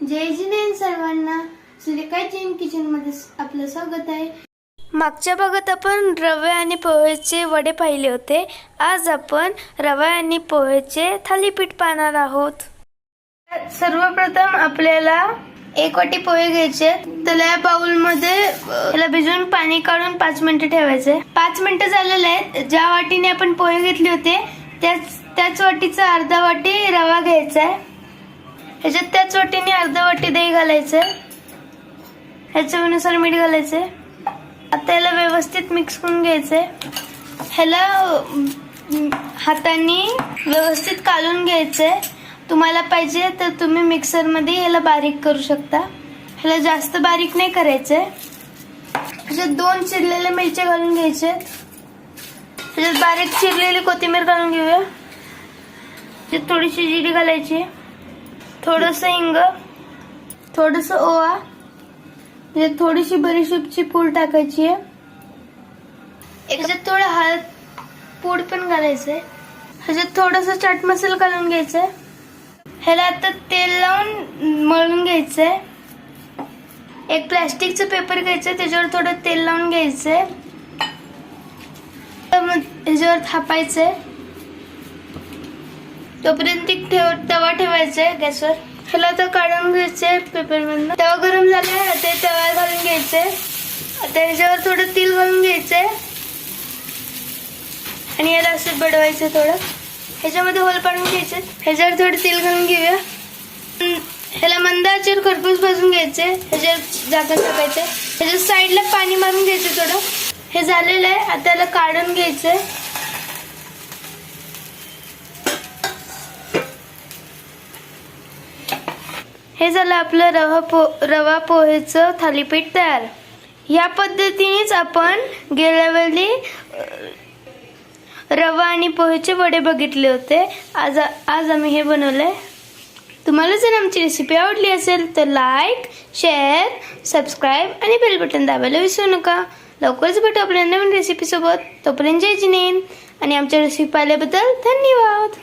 जय जिनेन सर्वांना. सुरेखा जैन किचनमध्ये आपलं स्वागत आहे. मागच्या भागात आपण रवे आणि पोहेचे वडे पाहिले होते. आज आपण रवा आणि पोहेचे थालीपीठ पाहणार आहोत. सर्वप्रथम आपल्याला एक वाटी पोहे घ्यायचे त्याला या बाउलमध्ये त्याला भिजवून पाणी काढून पाच मिनिटं ठेवायचे. पाच मिनिटं झालेले आहेत. ज्या वाटीने आपण पोहे घेतले होते त्याच त्याच वाटीचा अर्धा वाटी रवा घ्यायचा आहे. ह्याच्यात त्याच वाटीने अर्धा वाटी दही घालायचं. ह्याच्या चवीनुसार मीठ घालायचे. आता याला व्यवस्थित मिक्स करून घ्यायचंय ह्याला अं, हाताने व्यवस्थित कालून घ्यायचंय तुम्हाला पाहिजे तर तुम्ही मिक्सरमध्ये ह्याला बारीक करू शकता. ह्याला जास्त बारीक नाही करायचंय ह्याच्यात दोन चिरलेल्या मिरच्या घालून घ्यायचे. ह्याच्यात बारीक चिरलेली कोथिंबीर घालून घेऊया. थोडीशी जिरी घालायची. थोडस हिंग. थोडस ओवा. ह्याच्यात थोडीशी बडीशेपची पूड टाकायची आहे. ह्याच्यात थोडं हळद पूड पण घालायचंय ह्याच्यात थोडस चाट मसाला घालून घ्यायचंय ह्याला आता तेल लावून मळून घ्यायचंय एक प्लॅस्टिकचं पेपर घ्यायचं त्याच्यावर थोडं तेल लावून घ्यायचंय ह्याच्यावर थापायचंय तोपर्यंत ठेव तवा ठेवायचा आहे गॅसवर. ह्याला आता काढून घ्यायचंय पेपर मधनं तवा गरम झालाय आता तवा घालून घ्यायचंय. आता ह्याच्यावर थोडं तेल घालून घ्यायचंय. आणि याला असं बडवायचं थोडं. ह्याच्यामध्ये होल पाडून घ्यायचे. ह्याच्यावर थोडं तेल घालून घेऊया. ह्याला मंदाचेर खरपूस भाजून घ्यायचे. ह्याच्यावर झाकण टाकायचं. ह्याच्या साईडला पाणी मारून घ्यायचं थोडं. हे झालेलं आहे. आता याला काढून घ्यायचंय. हे झालं आपलं रवा पो रवा पोहेचं थालीपीठ तयार. या पद्धतीनेच आपण गेल्या वेळी रवा आणि पोहेचे वडे बघितले होते. आज आज आम्ही हे बनवलंय. तुम्हाला जर आमची रेसिपी आवडली असेल तर लाईक शेअर सबस्क्राईब आणि बेल बटन दाबायला विसरू नका. लवकरच भेटू आपल्या नवीन रेसिपीसोबत तोपर्यंत जय जिनेन. आणि आमच्या रेसिपी पाहिल्याबद्दल धन्यवाद.